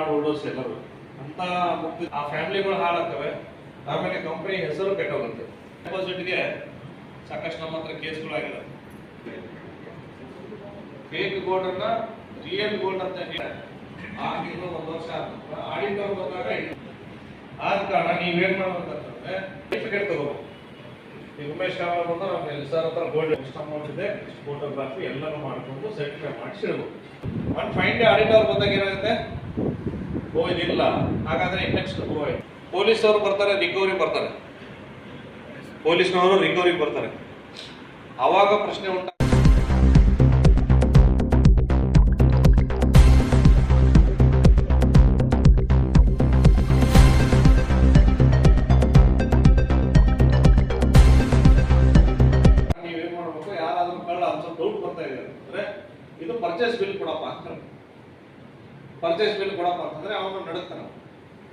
Card holders ಎಲ್ಲರೂ. ಅಂತ ಆ ಫ್ಯಾಮಿಲಿಗಳು ಹಾಳಾಗ್ತವೆ. ಆಮೇಲೆ ಕಂಪನಿ ಹೆಸರು ಕೆಟ್ಟೋಗುತ್ತೆ. ಡೆಪಾಸಿಟ್ಗೆ ಸಾಕಷ್ಟು ನಮ್ಮ ಹತ್ರ ಕೇಸ್ಗಳಾಗಿದೆ ಫೇಕ್ ಅನ್ನ ರಿಯಲ್ ಗೋಲ್ಡ್ ಅಂತ ಹೇಳಿ ಆಗಿದ್ದು ಒಂದು ವರ್ಷ ಆಡಿಟ್ ಅವ್ರು ಬಂದಾಗ. ಆದ ಕಾರಣ ನೀವೇನ್ ಮಾಡ್ಬೇಕಂತಂದ್ರೆ ಸರ್ಟಿಫಿಕೇಟ್ ತಗೋಬೇಕು. ಉಮೇಶ್ ಕಾವಲ ಬಂದು ನಮ್ಮ ಸರ್ ಹತ್ರ ಗೋಲ್ಡ್ ಎಷ್ಟು ಅಮೌಂಟ್ ಇದೆ ಫೋಟೋಗ್ರಾಫಿ ಎಲ್ಲನೂ ಮಾಡ್ಕೊಂಡು ಸರ್ಟಿಫೈ ಮಾಡಿಸಿಡ್ಬೇಕು ಒಂದು ಫೈನ್ ಆಡಿಟ್ ಅವ್ರು ಬಂದಾಗ ಏನಾಗುತ್ತೆ? ಓ ಇದಿಲ್ಲ ಹಾಗಾದ್ರೆ ನೆಕ್ಸ್ಟ್ ಗೋ ಪೊಲೀಸ್ ಅವರು ಬರ್ತಾರೆ ರಿಕವರಿ ಬರ್ತಾರೆ. ಪೊಲೀಸ್ನವರು ರಿಕವರಿ ಬರ್ತಾರೆ. ಅವಾಗ ಪ್ರಶ್ನೆ ಉಂಟು. ಯಾರಾದ್ರೂ ಡೌಟ್ ಇದೆ. ಪರ್ಚೇಸ್ ಬಿಲ್ ಕೊಡಪ್ಪ. ಪರ್ಚೇಸ್ ಬಿಲ್ ಕೊಡಪ್ಪ ಅಂತಂದ್ರೆ ಅವನು ನಡುತ್ತಾನ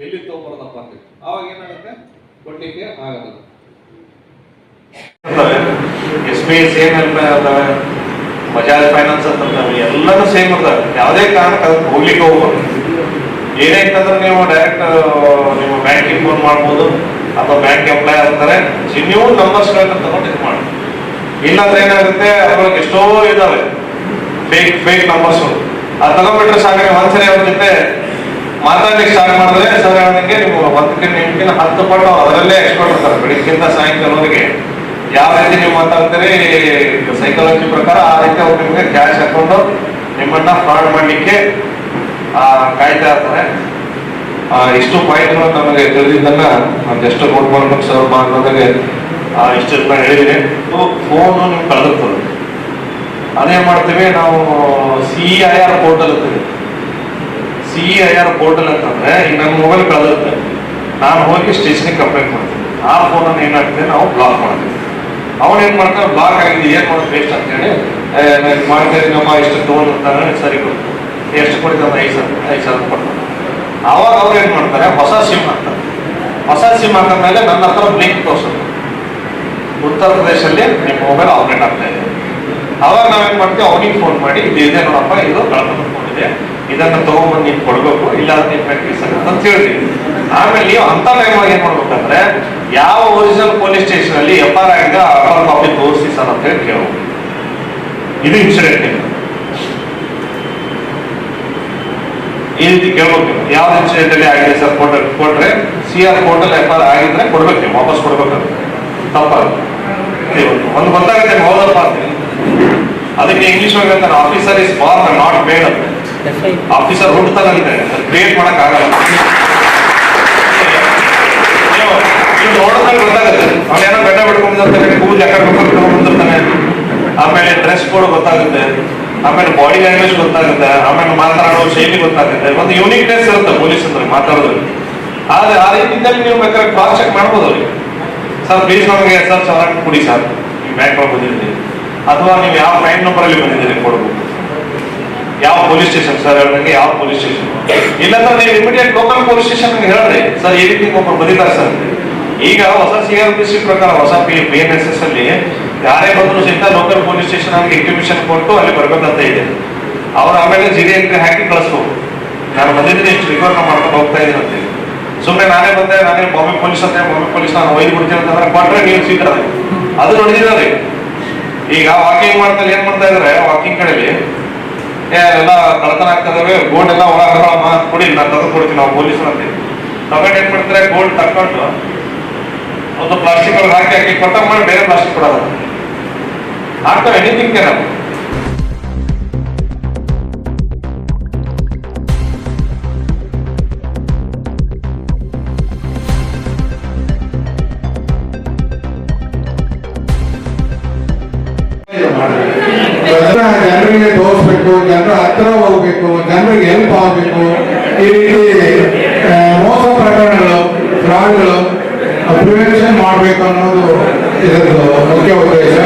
ಎಲ್ಲಿ ತಗೊಂಬರೋದಪ್ಪ ಅಂತ ಅವಾಗ ಏನಾಗುತ್ತೆ ಕೊಡ್ಲಿಕ್ಕೆ ಆಗಲ್ಲ. ಎಸ್ ಸೇಮ್ ಬಜಾಜ್ ಫೈನಾನ್ಸ್ ಅಂತ ಎಲ್ಲಾನು ಸೇಮ್ ಇರ್ತವೆ ಯಾವುದೇ ಕಾರಣಕ್ಕೆ ಅದಕ್ಕೆ ಹೋಗ್ಲಿಕ್ಕೆ ಹೋಗ್ಬೋದು ಏನೇ ಇತ್ತಂದ್ರೆ ನೀವು ಡೈರೆಕ್ಟ್ ನಿಮ್ಮ ಬ್ಯಾಂಕಿಗೆ ಫೋನ್ ಮಾಡ್ಬೋದು, ಅಥವಾ ಬ್ಯಾಂಕ್ ಎಂಪ್ಲಾಯ್ ಆಗ್ತಾರೆ ನೀವು ನಂಬರ್ಸ್ಗಳನ್ನ ತಗೊಂಡು ಇದು ಮಾಡಿ. ಇಲ್ಲಾಂದ್ರೆ ಏನಾಗುತ್ತೆ, ಅದ್ರೊಳಗೆ ಎಷ್ಟೋ ಇದಾವೆ. ಫೇಕ್ ಫೇಕ್ ನಂಬರ್ಸ್ ಅದು ತಗೊಂಡ್ಬಿಟ್ರೆ ಸಾಕು ನೀವು ಒಂದ್ಸರಿ ಅವ್ರ ಜೊತೆ ಮಾತಾಡ್ಲಿಕ್ಕೆ ಸ್ಟಾರ್ಟ್ ಮಾಡಿದ್ರೆ ಸರ್ ಅವನಿಗೆ ನೀವು ಒಂದಕ್ಕೆ ನಿಮ್ಗಿನ ಹತ್ತು ಪಟ್ಟು ಅದರಲ್ಲೇ ಎಕ್ಸ್ಪರ್ಟ್ ಇರ್ತಾರೆ ಬೆಳಿಗ್ಗಿಂತ ಸಾಯಂಕಾಲವರೆಗೆ ಯಾವ ರೀತಿ ನೀವು ಮಾತಾಡ್ತೀರಿ ಸೈಕಾಲಜಿ ಪ್ರಕಾರ ಆ ರೀತಿ ಅವ್ರು ನಿಮಗೆ ಕ್ಯಾಶ್ ಹಾಕೊಂಡು ನಿಮ್ಮನ್ನ ಫ್ರಾಡ್ ಮಾಡಲಿಕ್ಕೆ ಕಾಯ್ತಾ ಇರ್ತಾರೆ. ಆ, ಇಷ್ಟು ಪಾಯಿಂಟ್ಗಳು ನಮಗೆ ತಿಳಿದಿದ್ದನ್ನ ನಾನು ಜಸ್ಟ್ ನೋಟ್ ಮಾಡ್ಬೇಕು ಸರ್ ಆ ಇಷ್ಟು ಹೇಳಿದ್ದೀನಿ. ಫೋನು ನಿಮ್ಗೆ ಕಳೆದಿರ್ತದೆ ಅದೇನ್ ಮಾಡ್ತೀವಿ ನಾವು ಸಿ ಐ ಆರ್ ಪೋರ್ಟಲ್ ಅಂತೀವಿ ಸಿ ಐ ಆರ್ ಪೋರ್ಟಲ್ ಅಂತಂದ್ರೆ ಈಗ ನನ್ನ ಮೊಬೈಲ್ ಕಳೆದಿರುತ್ತೆ. ನಾನು ಹೋಗಿ ಸ್ಟೇಷನ್ಗೆ ಕಂಪ್ಲೇಂಟ್ ಮಾಡ್ತೀನಿ. ಆ ಫೋನನ್ನು ಏನಾಗ್ತದೆ? ನಾವು ಬ್ಲಾಕ್ ಮಾಡ್ತೀವಿ. ಅವನು ಏನು ಮಾಡ್ತಾನೆ? ಬ್ಲಾಕ್ ಆಗಿದೆ. ಏನ್ ಮಾಡೋದು ವೇಸ್ಟ್ ಅಂತ ಹೇಳಿ ಏ, ನಾನು ಇದ್ ಮಾಡ್ತಾ ಇದ್ದೀನಿ ನಮ್ಮ ಎಷ್ಟು ತಗೊಂಡು ಅಂತಾನೆ ಸರಿ ಕೊಡ್ತು ಎಷ್ಟು ಕೊಡ್ತಾನೆ ಐದು ಸಾವಿರ ಐದು ಸಾವಿರ ಕೊಡ್ತಾರೆ ಆವಾಗ ಅವ್ರು ಏನು ಮಾಡ್ತಾರೆ? ಹೊಸ ಸಿಮ್ ಹಾಕ್ತಾರೆ. ಹೊಸ ಸಿಮ್ ಹಾಕಿದ್ಮೇಲೆ ನನ್ನ ಹತ್ರ ಬ್ಲಿಂಕ್ ತೋರಿಸೋದು. ಉತ್ತರ ಪ್ರದೇಶದಲ್ಲಿ ನಿಮ್ಮ ಮೊಬೈಲ್ ಆಪ್ರೇಟ್ ಆಗ್ತಾ ಇದೆ. ಅವಾಗ ನಾವೇನ್ ಮಾಡ್ತೀವಿ? ಅವನಿಗೆ ಫೋನ್ ಮಾಡಿ, ಇದು ನೋಡಪ್ಪ, ಇದು ಕಳ್ಕೊಂಡು ಫೋನ್ ಇದೆ ಇದನ್ನ ತಗೊಂಡ್ಬಂದು ನೀನ್ ಕೊಡ್ಬೇಕು ಇಲ್ಲ ನೀನ್ ಅಂತ ಹೇಳ್ತೀವಿ ಆಮೇಲೆ ನೀವು ಅಂತ ಟೈಮಾಗ ಏನ್ ಮಾಡ್ಬೇಕಂದ್ರೆ, ಯಾವ ಒರಿಜಿನಲ್ ಪೊಲೀಸ್ ಸ್ಟೇಷನ್ ಅಲ್ಲಿ ಎಫ್ ಆರ್ ಆಗಿದೆ ಆ ಕಾಪಿ ತೋರಿಸಿ ಸರ್ ಅಂತ ಹೇಳಿ ಕೇಳಬೇಕು. ಇದು ಇನ್ಸಿಡೆಂಟ್ ಈ ರೀತಿ ಕೇಳ್ಬೇಕು ಯಾವ ಇನ್ಸಿಡೆಂಟ್ ಅಲ್ಲಿ ಆಗಿದೆ ಸರ್ ಕೊಟ್ರೆ ಕೊಟ್ರೆ ಸಿ ಆರ್ ಕೋರ್ಟಲ್ಲಿ ಎಫ್ ಆರ್ ಆಗಿದ್ರೆ ಕೊಡ್ಬೇಕು ನೀವು, ವಾಪಸ್ ಕೊಡ್ಬೇಕಂತ. ತಪ್ಪಾಗುತ್ತೆ. ಒಂದು ಗೊತ್ತಾಗುತ್ತೆ ಹೌದಪ್ಪ ಅಂತ. ಅದಕ್ಕೆ ಇಂಗ್ಲಿಷ್ ಒಳಗೆ ಅಂತಾರೆ ಆಫೀಸರ್ ಇಸ್ ಬಾರ್ನ್ ನಾಟ್ ಅಂತ ಆಫೀಸರ್ ಹುಡ್ತಾನಂತೆ ಕ್ರಿಯೇಟ್ ಮಾಡಕ್ ಆಗಲ್ಲ ನೋಡಿದಾಗ ಗೊತ್ತಾಗುತ್ತೆ. ಅವನೇನೋ ಬೆಟ್ಟ ಬಿಡ್ಕೊಂಡಿರ್ತಾನೆ ಕೂದಲು ಯಾಕಡೆ ಬಂದಿರ್ತಾನೆ. ಆಮೇಲೆ ಡ್ರೆಸ್ ಕೋಡ್ ಗೊತ್ತಾಗುತ್ತೆ. ಆಮೇಲೆ ಬಾಡಿ ಲ್ಯಾಂಗ್ವೇಜ್ ಗೊತ್ತಾಗುತ್ತೆ. ಆಮೇಲೆ ಮಾತನಾಡೋ ಶೈಲಿ ಗೊತ್ತಾಗುತ್ತೆ. ಒಂದು ಯೂನಿಕ್ನೆಸ್ ಇರುತ್ತೆ ಪೊಲೀಸ್ ಅಂದ್ರೆ ಮಾತಾಡೋದ್ರಲ್ಲಿ. ಆದ್ರೆ ಆ ರೀತಿಯಲ್ಲಿ ನೀವು ಬೇಕಾದ್ರೆ ಕ್ರಾಸ್ ಚೆಕ್ ಮಾಡ್ಬೋದು ಅವ್ರಿಗೆ. ಸರ್ ಪ್ಲೀಸ್ ನಮಗೆ ಸರ್ ಚೆನ್ನಾಗಿ ಕೊಡಿ ಸರ್ ಬ್ಯಾಂಕ್ ಬಂದಿದ್ದೀರಿ ಅಥವಾ ನೀವು ಯಾವ ಪ್ರೈಮ್ ನಂಬರ್ ಅಲ್ಲಿ ಬಂದಿದ್ದೀರಿ ಕೊಡಬೇಕು ಯಾವ ಪೊಲೀಸ್ ಸ್ಟೇಷನ್ ಸರ್ ಹೇಳಿದಂಗೆ ಯಾವ ಪೊಲೀಸ್ ಸ್ಟೇಷನ್ ಇಲ್ಲಾಂದ್ರೆ ನೀವು ಇಮಿಡಿಯೇಟ್ ಲೋಕಲ್ ಪೊಲೀಸ್ ಸ್ಟೇಷನ್ ಹೇಳ್ರಿ. ಸರ್ ಈ ರೀತಿ ಒಬ್ಬರು ಬಂದಿದ್ದಾರೆ ಸರ್ ಈಗ ಹೊಸ ಸಿ ಆರ್ ಪಿ ಸಿ ಪ್ರಕಾರ, ಹೊಸ P P N S S ಅಲ್ಲಿ ಯಾರೇ ಬಂದರೂ ಸಹಿತ ಲೋಕಲ್ ಪೊಲೀಸ್ ಸ್ಟೇಷನ್ ಅವ್ರಿಗೆ ಇಂಟಿಮೇಷನ್ ಕೊಟ್ಟು ಅಲ್ಲಿ ಬರ್ಬೇಕಂತ ಇದೆ. ಅವ್ರು ಆಮೇಲೆ ಜಿಡಿ ಎಂಟ್ರಿ ಹಾಕಿ ಕಳಿಸ್ಬೋದು ನಾನು ಬಂದಿದ್ದೀನಿ, ಇಷ್ಟು ರಿಕವರ್ ಮಾಡ್ಕೊಂಡು ಹೋಗ್ತಾ ಇದ್ದೀನಿ ಅಂತ ಸುಮ್ಮನೆ ನಾನೇ ಬಂದೆ, ನಾನೇ ಬಾಂಬೆ ಪೊಲೀಸ್ ಅಂತ ಬಾಂಬೆ ಪೊಲೀಸ್ ನಾನು ಒಯ್ದು ಬಿಡ್ತೀನಿ ಅಂತಂದ್ರೆ ಕೊಟ್ಟರೆ ನೀವು ಸಿಗ್ತಾರೆ ಅದು ನೋಡಿದಿದ್ದಾರೆ ಈಗ ವಾಕಿಂಗ್ ಮಾಡ್ತಾರೆ ಏನ್ ಮಾಡ್ತಾ ಇದಾರೆ? ವಾಕಿಂಗ್ ಕಡೆಲಿ. ಎಲ್ಲ ಕಳತನ ಆಗ್ತದವೆ. ಗೋಲ್ಡ್ ಎಲ್ಲ ಒಳ ಹಾಕೋಣ ಕೊಡಿ ನಾನು ತಗೊಂಡು ಕೊಡ್ತೀನಿ, ನಾವು ಪೊಲೀಸರು ಅಂತ ತಗೊಂಡು ಏನ್ ಮಾಡ್ತಾರೆ? ಗೋಲ್ಡ್ ತಕೊಂಡು ಒಂದು ಪ್ಲಾಸ್ಟಿಕ್ ಒಳಗೆ ಹಾಕಿ ಹಾಕಿ ಕೊಟ್ಟ ಮಾಡಿ ಬೇರೆ ಪ್ಲಾಸ್ಟಿಕ್ ಕೊಡೋದು ಆಗ್ತವೆ ಎನಿಥಿಂಗ್ ಕೆನ ತೋರಿಸ್ಬೇಕು ಜನರ ಹತ್ರ ಹೋಗ್ಬೇಕು ಜನರಿಗೆ ಹೆಲ್ಪ್ ಆಗಬೇಕು. ಈ ರೀತಿ ಮೋಸ ಪ್ರಕರಣಗಳು ಫ್ರಾಡ್ಗಳು ಪ್ರಿವೆನ್ಷನ್ ಮಾಡಬೇಕು ಅನ್ನೋದು ಇದರದ್ದು ಮುಖ್ಯ ಉದ್ದೇಶ.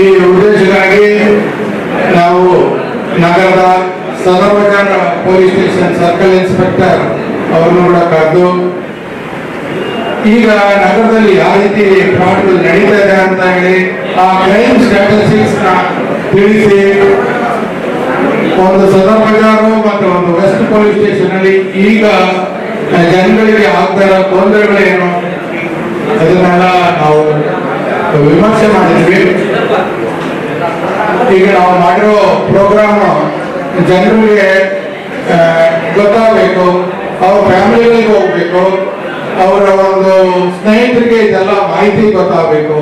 ಈ ಉದ್ದೇಶಕ್ಕಾಗಿ ನಾವು ನಗರದ ಸದರ್ಬಜಾರ್ ಪೊಲೀಸ್ ಸ್ಟೇಷನ್ ಸರ್ಕಲ್ ಇನ್ಸ್ಪೆಕ್ಟರ್ ಅವರನ್ನು ಕೂಡ ಕರೆದು, ಈಗ ನಗರದಲ್ಲಿ ಯಾವ ರೀತಿ ಫ್ರಾಡ್ಗಳು ನಡೀತಾ ಇದೆ ಅಂತ ಹೇಳಿ, ಆ ಕ್ರೈಮ್ ಸ್ಟ್ಯಾಟಿಸ್ಟಿಕ್ಸ್ ತಿಳಿಸಿ. ಒಂದು ಸದರ್ ಬಜಾರು ಮತ್ತು ಒಂದು ವೆಸ್ಟ್ ಪೊಲೀಸ್ ಸ್ಟೇಷನ್ ಅಲ್ಲಿ ಈಗ ಜನಗಳಿಗೆ ಆಗ್ತಾ ಇರೋ ತೊಂದರೆಗಳೇನು ಅದನ್ನೆಲ್ಲ ನಾವು ವಿಮರ್ಶೆ ಮಾಡಿದ್ವಿ. ಈಗ ನಾವು ಮಾಡಿರೋ ಪ್ರೋಗ್ರಾಮ್ ಜನರಿಗೆ ಗೊತ್ತಾಗಬೇಕು, ಅವ್ರ ಫ್ಯಾಮಿಲಿಗಳಿಗೆ ಹೋಗ್ಬೇಕು, ಅವರ ಒಂದು ಸ್ನೇಹಿತರಿಗೆ ಇದೆಲ್ಲ ಮಾಹಿತಿ ಗೊತ್ತಾಗಬೇಕು.